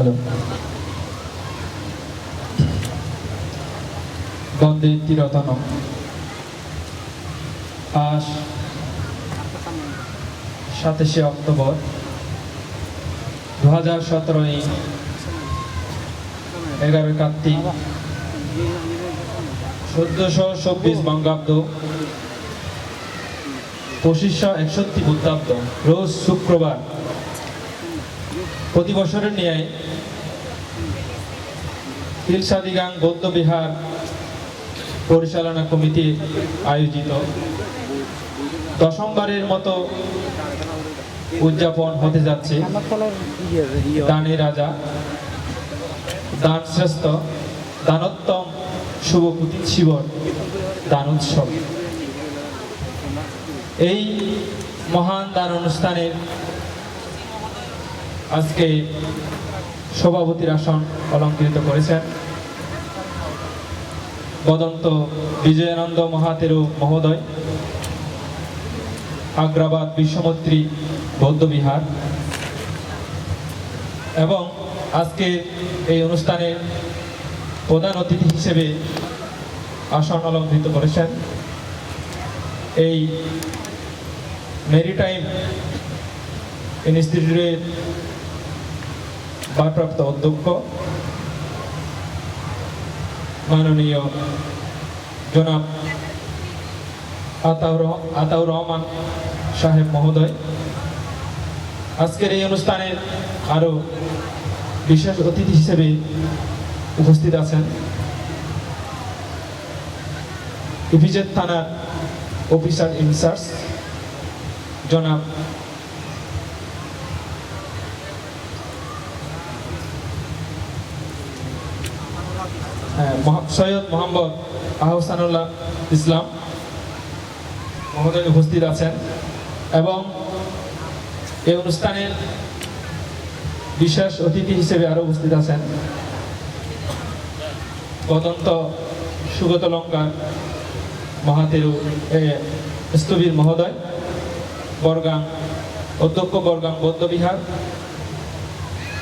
Hello বন্দে তিরতন আজ সাতাশে October দু হাজার সতেরোই এগারোই কার্তিক। চোদ্দশো চব্বিশ বঙ্গাব্দ। পঁচিশশো একষট্টি বুদ্ধাব্দ। রোজ শুক্রবার প্রতি বছরের ন্যায় তিলসাদিগাং বৌদ্ধ বিহার পরিচালনা কমিটি আয়োজিত দশমবারের মতো উদযাপন হতে যাচ্ছে। দানে রাজা দান শ্রেষ্ঠ দানোত্তম শুভকুতি শিবর দান উৎসব এই মহান দান অনুষ্ঠানের আজকে সভাপতির আসন অলঙ্কৃত করেছেন বদন্ত বিজয়ানন্দ মহাতেরু মহোদয়, আগ্রাবাদ বিশ্বমন্ত্রী বৌদ্ধবিহার। এবং আজকে এই অনুষ্ঠানের প্রধান অতিথি হিসেবে আসন অলঙ্কৃত করেছেন এই মেরিটাইম ইনস্টিটিউটের ভারপ্রাপ্ত অধ্যক্ষ, মাননীয় জনাব আতাউর আতাউর রহমান সাহেব মহোদয়। আজকের এই অনুষ্ঠানে আরও বিশেষ অতিথি হিসেবে উপস্থিত আছেন। ইপিজেড থানার অফিসার ইনচার্জ জনাব সৈয়দ মোহাম্মদ আহসানুল্লাহ ইসলাম মহোদয় উপস্থিত আছেন এবং এই অনুষ্ঠানের বিশেষ অতিথি হিসেবে আরও উপস্থিত আছেন বদন্ত সুগত লঙ্কা মহাতেরু এ, স্থবির মহোদয় বরগাং অধ্যক্ষ বরগাং বৌদ্ধবিহার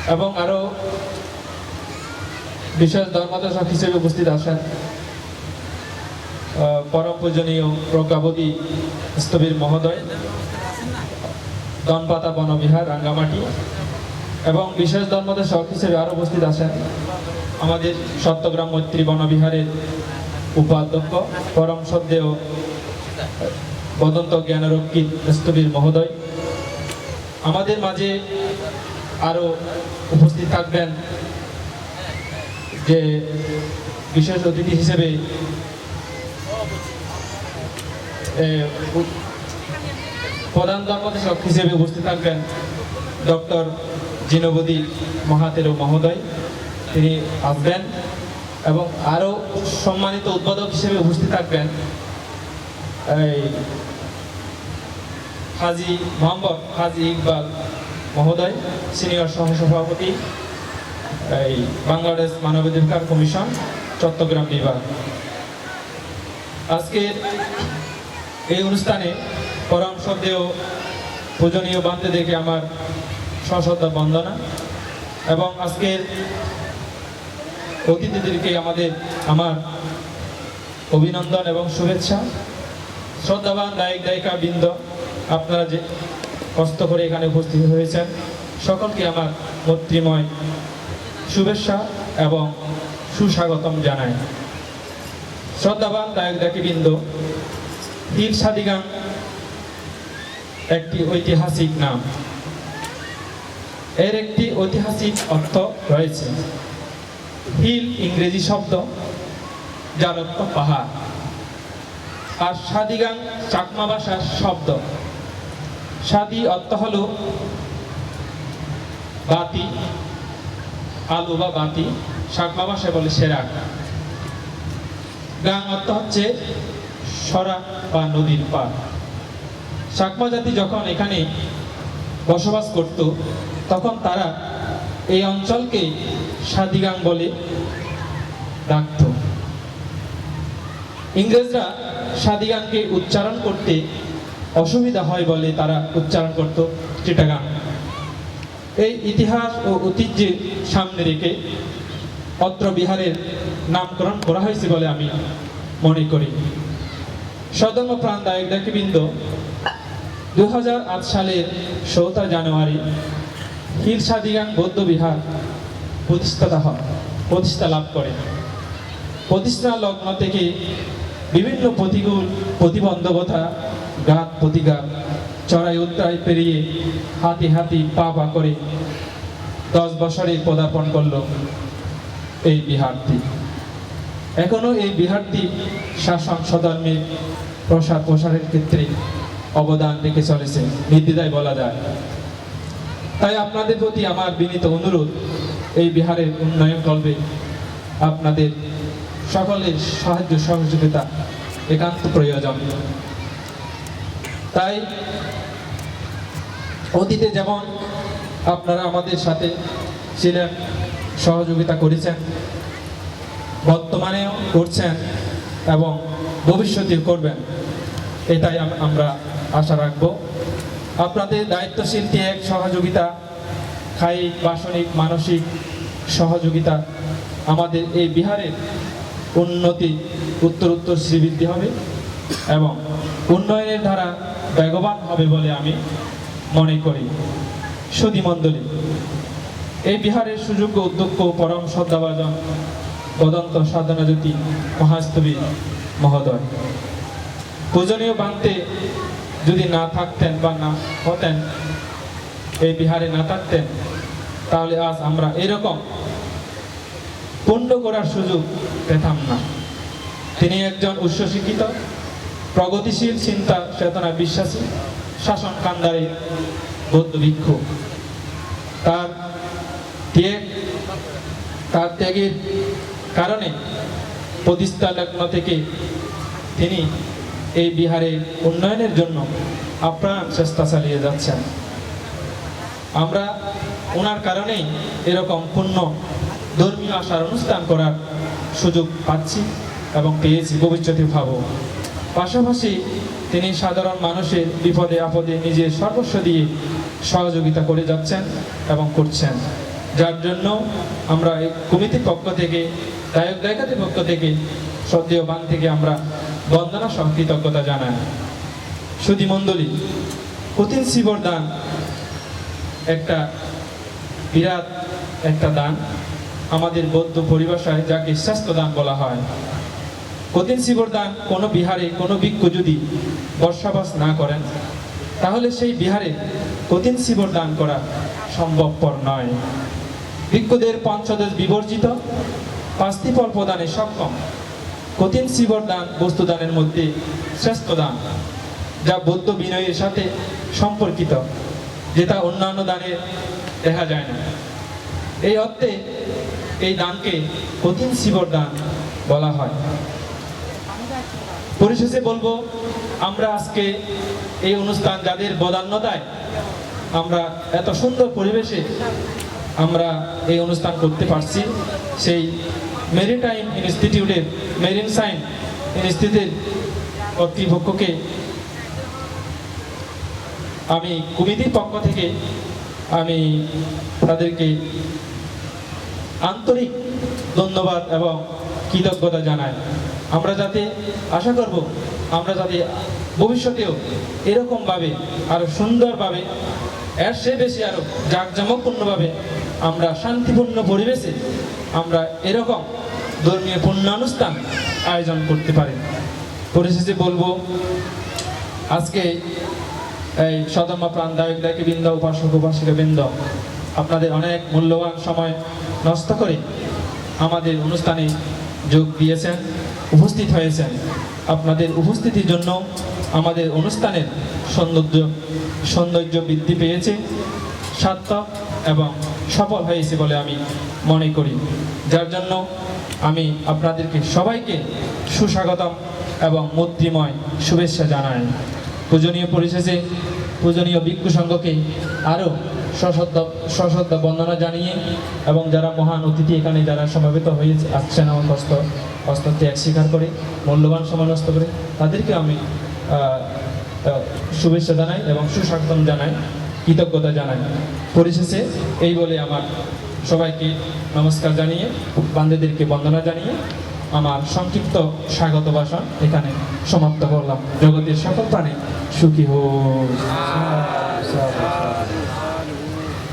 এবং আরও বিশেষ ধর্মদর্শক হিসেবে উপস্থিত আহ, পরম পূজনীয় প্রজ্ঞাবতী স্থবির মহোদয় দনপাতা বনবিহার রাঙ্গামাটি এবং বিশেষ ধর্মদর্শক হিসেবে আরও উপস্থিত আছেন আমাদের সত্যগ্রাম মৈত্রী বনবিহারের উপাধ্যক্ষ পরম সদ্দেহ বদন্ত জ্ঞানরক্ষী স্থবির মহোদয়। আমাদের মাঝে আরও উপস্থিত থাকবেন যে বিশেষ অতিথি হিসেবে প্রধান ধর্মদেশক হিসেবে উপস্থিত থাকবেন ডক্টর জিনবদী মহাতেরু মহোদয়। তিনি আসবেন এবং আরও সম্মানিত উদ্বোধক হিসেবে উপস্থিত থাকবেন এই হাজি মোহাম্মদ হাজি ইকবাল মহোদয়, সিনিয়র সহসভাপতি এই বাংলাদেশ মানবাধিকার কমিশন, চট্টগ্রাম বিভাগ। আজকের এই অনুষ্ঠানে পরম শ্রদ্ধেয়, পূজনীয় বান্ধে দেখে আমার সশ্রদ্ধা বন্দনা এবং আজকের অতিথিদেরকে আমাদের আমার অভিনন্দন এবং শুভেচ্ছা। শ্রদ্ধাবান দায়িক দায়িকা বৃন্দ, আপনারা যে কষ্ট করে এখানে উপস্থিত হয়েছেন, সকলকে আমার মৈত্রীময় শুভেচ্ছা এবং সুস্বাগতম জানাই। শ্রদ্ধাবান দায়ক দায়িকবৃন্দ হিল সাদিগাং একটি ঐতিহাসিক নাম। এর একটি ঐতিহাসিক অর্থ রয়েছে হিল ইংরেজি শব্দ যার অর্থ পাহাড়। আর সাদিগাং চাকমা ভাষার শব্দ। সাদি অর্থ হল বাতি আলু বা বাতি চাকমা ভাষায় বলে সেরা। গাং অর্থ হচ্ছে সরা বা নদীর পার। চাকমা জাতি যখন এখানে বসবাস করত, তখন তারা এই অঞ্চলকে সাদিগাং বলে ডাকত। ইংরেজরা সাদিগাংকে উচ্চারণ করতে অসুবিধা হয় বলে তারা উচ্চারণ করত চিটাগাং। এই ইতিহাস ও ঐতিহ্যের সামনে রেখে অত্র বিহারের নামকরণ করা হয়েছে বলে আমি মনে করি। সদর্ম প্রাণ দায়ক ডাকিবৃন্দ দু সালের চৌঠা জানুয়ারি হিলসাদিগাং বৌদ্ধ বিহার প্রতিষ্ঠাতা হয় প্রতিষ্ঠা লাভ করে। প্রতিষ্ঠা লগ্ন থেকে বিভিন্ন প্রতিকূল প্রতিবন্ধকতা ঘাত প্রতিঘাত চড়াই উত্তরায় পেরিয়ে হাতি হাতি পা পা করে দশ বছরে পদার্পণ করল এই বিহারটি। এখনও এই বিহারটি শাসন সধর্মের প্রসার প্রসারের ক্ষেত্রে অবদান রেখে চলেছে। নির্দ্বিধায় বলা যায়। তাই আপনাদের প্রতি আমার বিনীত অনুরোধ, এই বিহারের উন্নয়ন কল্পে আপনাদের সকলের সাহায্য সহযোগিতা একান্ত প্রয়োজন। তাই অতীতে যেমন আপনারা আমাদের সাথে ছিলেন, সহযোগিতা করেছেন, বর্তমানেও করছেন এবং ভবিষ্যতেও করবেন, এটাই আমরা আশা রাখব। আপনাদের দায়িত্বশীল ত্যাগ, সহযোগিতা কায়িক বাসনিক, মানসিক সহযোগিতা আমাদের এই বিহারের উন্নতি উত্তর উত্তর শ্রীবৃদ্ধি হবে এবং উন্নয়নের ধারা বেগবান হবে বলে আমি মনে করি। সুদী মণ্ডলী, এই বিহারের সুযোগ্য উদ্যোগ্য পরম শ্রদ্ধাভাজন বদন্ত সাধনা জ্যোতি মহাস্তবী মহোদয়। পূজনীয় বান্তে যদি না থাকতেন বা না হতেন, এই বিহারে না থাকতেন, তাহলে আজ আমরা এরকম পূর্ণ করার সুযোগ পেতাম না। তিনি একজন উচ্চশিক্ষিত, প্রগতিশীল চিন্তা চেতনা বিশ্বাসী শাসন কান্দারে বৌদ্ধ ভিক্ষু তার ত্যাগ, তার ত্যাগের কারণে প্রতিষ্ঠা লগ্ন থেকে তিনি এই বিহারের উন্নয়নের জন্য আপ্রাণ চেষ্টা চালিয়ে যাচ্ছেন। আমরা ওনার কারণেই এরকম পূর্ণ ধর্মীয় আশার অনুষ্ঠান করার সুযোগ পাচ্ছি এবং পেয়েছি ভবিষ্যতে ভাবো পাশাপাশি তিনি সাধারণ মানুষের বিপদে, আপদে নিজের সর্বস্ব দিয়ে সহযোগিতা করে যাচ্ছেন এবং করছেন। যার জন্য আমরা এই কমিটির পক্ষ থেকে, দায়ক দায়িকাদের পক্ষ থেকে, সদ্য বান থেকে আমরা বন্দনা সহ কৃতজ্ঞতা জানাই। সুধী মণ্ডলী কঠিন শিবর দান একটা বিরাট একটা দান। আমাদের বৌদ্ধ পরিভাষায় যাকে স্বাস্থ্য দান বলা হয়। কঠিন শিবর দান কোনো বিহারে, কোনো ভিক্ষু যদি বর্ষাবাস না করেন, তাহলে সেই বিহারে কঠিন শিবর দান করা সম্ভবপর নয়। ভিক্ষুদের পঞ্চদশ বিবর্জিত, পাঁচটি ফল প্রদানে সক্ষম। কঠিন শিবর দান, বস্তুদানের মধ্যে শ্রেষ্ঠ দান, যা বৌদ্ধ বিনয়ের সাথে সম্পর্কিত, যেটা অন্যান্য দানে দেখা যায় না। এই অর্থে এই দানকে কঠিন শিবর দান বলা হয়। পরিশেষে বলব, আমরা আজকে এই অনুষ্ঠান যাদের বদান্যতায়, আমরা এত সুন্দর পরিবেশে আমরা এই অনুষ্ঠান করতে পারছি। সেই মেরিটাইম ইনস্টিটিউটের মেরিন সাইন ইনস্টিটিউটের কর্তৃপক্ষকে আমি কমিটির পক্ষ থেকে আমি তাদেরকে আন্তরিক ধন্যবাদ এবং কৃতজ্ঞতা জানাই। আমরা যাতে, আশা করব, আমরা যাতে ভবিষ্যতেও এরকমভাবে আরও সুন্দরভাবে, এর সে বেশি আরও জাঁকজমকপূর্ণভাবে আমরা শান্তিপূর্ণ পরিবেশে আমরা এরকম ধর্মীয় পুণ্যানুষ্ঠান আয়োজন করতে পারি। পরিশেষে বলব, আজকে এই সদম্মা প্রাণ দায়ক দায়িক বৃন্দ, উপাসক, উপাসিকা বৃন্দ, আপনাদের অনেক মূল্যবান সময় নষ্ট করে আমাদের অনুষ্ঠানে যোগ দিয়েছেন। উপস্থিত হয়েছেন। আপনাদের উপস্থিতির জন্য আমাদের অনুষ্ঠানের সৌন্দর্য সৌন্দর্য বৃদ্ধি পেয়েছে, সার্থক এবং সফল হয়েছে বলে আমি মনে করি। যার জন্য আমি আপনাদেরকে সবাইকে সুস্বাগতম এবং মৈত্রীময় শুভেচ্ছা জানাই। পূজনীয় পরিশেষে পূজনীয় ভিক্ষু সংঘকে আরও সশব্দ বন্দনা জানিয়ে এবং যারা মহান অতিথি এখানে যারা সমাবেত হয়েছে আসছেন আমার হস্ত কষ্ট ত্যাগ স্বীকার করে, মূল্যবান সময় করে, তাদেরকে আমি শুভেচ্ছা জানাই এবং সুস্বাগতম জানাই, কৃতজ্ঞতা জানাই। পরিশেষে এই বলে আমার সবাইকে নমস্কার জানিয়ে, বান্ধবীদেরকে বন্দনা জানিয়ে আমার সংক্ষিপ্ত স্বাগত ভাষণ এখানে সমাপ্ত করলাম। জগতের সকল প্রাণী সুখী হোক।